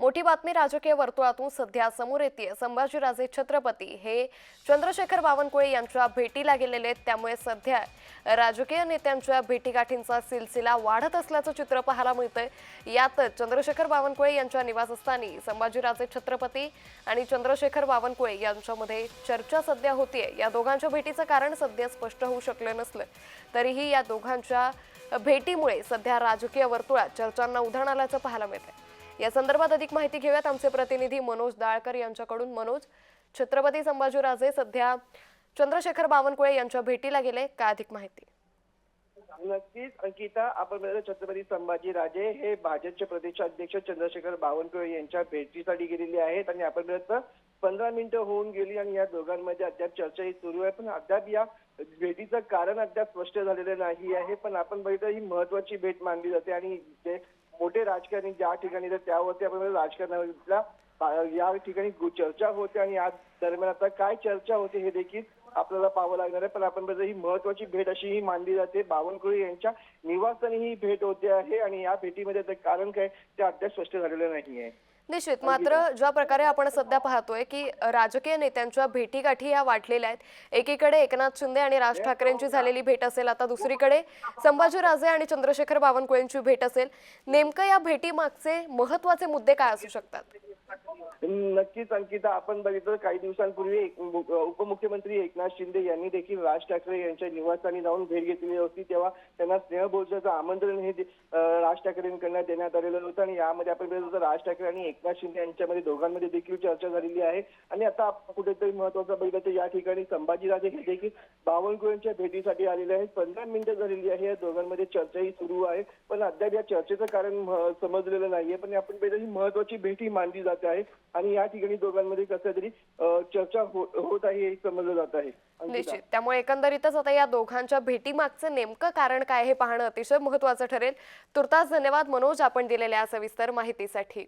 मोठी बातमी राजकीय वर्तुळातून सध्या समोर येते. संभाजीराजे छत्रपती हे चंद्रशेखर बावनकुळे यांच्या भेटीला गेलेले आहेत. त्यामुळे सध्या राजकीय नेत्यांच्या भेटीगाठींचा सिलसिला वाढत असल्याचं चित्र पाहायला मिळतंय. यातच चंद्रशेखर बावनकुळे यांच्या निवासस्थानी संभाजीराजे छत्रपती आणि चंद्रशेखर बावनकुळे यांच्यामध्ये चर्चा सध्या होतीये. या दोघांच्या भेटीचं कारण सध्या स्पष्ट होऊ शकलं नसलं तरीही या दोघांच्या भेटीमुळे सध्या राजकीय वर्तुळात चर्चांना उधाण आल्याचं पाहायला मिळतंय. या संदर्भात अधिक माहिती घेऊयात आमचे प्रतिनिधी मनोज दाळकर यांच्याकडून. मनोज छत्रपती संभाजीराजे सध्या चंद्रशेखर बावनकुळे यांच्या भेटीला गेले. काय अधिक माहिती? नक्कीच अंकिता आपण छत्रपती संभाजी राजे हे भाजपचे प्रदेशाध्यक्ष चंद्रशेखर बावनकुळे यांच्या भेटीसाठी गेलेले आहेत आणि आपण पंधरा मिनिटं होऊन गेली आणि या दोघांमध्ये अद्याप चर्चाही सुरू आहे. पण अद्याप या भेटीचं कारण अद्याप स्पष्ट झालेलं नाही आहे. पण आपण बघितलं ही महत्वाची भेट मानली जाते आणि जे मोठे राजकारणी ज्या ठिकाणी त्यावरती आपण बघितलं या ठिकाणी चर्चा होते आणि या दरम्यान आता काय चर्चा होते हे देखील आपल्याला पाहावं लागणार आहे. पण आपण ही महत्वाची भेट अशी ही मानली जाते. बावनकुळे यांच्या निवासस्थानी ही भेट होते आहे आणि या भेटीमध्ये कारण काय ते अद्याप स्पष्ट झालेलं नाही आहे. निश्चित मात्र ज्या प्रकारे आपण सध्या पाहतोय की राजकीय नेत्यांच्या भेटीगाठी या वाढलेल्या आहेत. एकीकडे एकनाथ शिंदे आणि राज ठाकरेंची झालेली भेट असेल आता दुसरीकडे संभाजीराजे आणि चंद्रशेखर बावनकुळेंची भेट असेल. नेमकं या भेटीमागचे महत्त्वाचे मुद्दे काय असू शकतात? नक्कीच अंकिता आपण बघितलं काही दिवसांपूर्वी एक- उपमुख्यमंत्री एकनाथ शिंदे यांनी देखील राज ठाकरे यांच्या निवासस्थानी जाऊन भेट घेतलेली होती. तेव्हा त्यांना स्नेहभोजनाचं आमंत्रण हे राज ठाकरेंकडनं देण्यात आलेलं होतं आणि यामध्ये आपण बघितलं तर राज ठाकरे आणि एकनाथ शिंदे यांच्यामध्ये दोघांमध्ये देखील चर्चा झालेली आहे. आणि आता कुठेतरी महत्वाचं बघितलं तर या ठिकाणी संभाजीराजे हे देखील बावनकुळेंच्या भेटीसाठी आलेले आहेत. पंधरा मिनिटं झालेली आहे. या दोघांमध्ये चर्चाही सुरू आहे. पण अद्याप या चर्चेचं कारण समजलेलं नाहीये. पण आपण बघितलं ही महत्वाची भेट ही मानली जात आहे. आणि या ठिकाणी दोघांमध्ये कसं तरी चर्चा हो-, होत आहे हे समजलं जात आहे. निश्चित. त्यामुळे एकंदरीतच आता या दोघांच्या भेटीमागचं नेमकं कारण काय हे पाहणं अतिशय महत्वाचं ठरेल. तुर्तास धन्यवाद मनोज आपण दिलेल्या सविस्तर माहितीसाठी.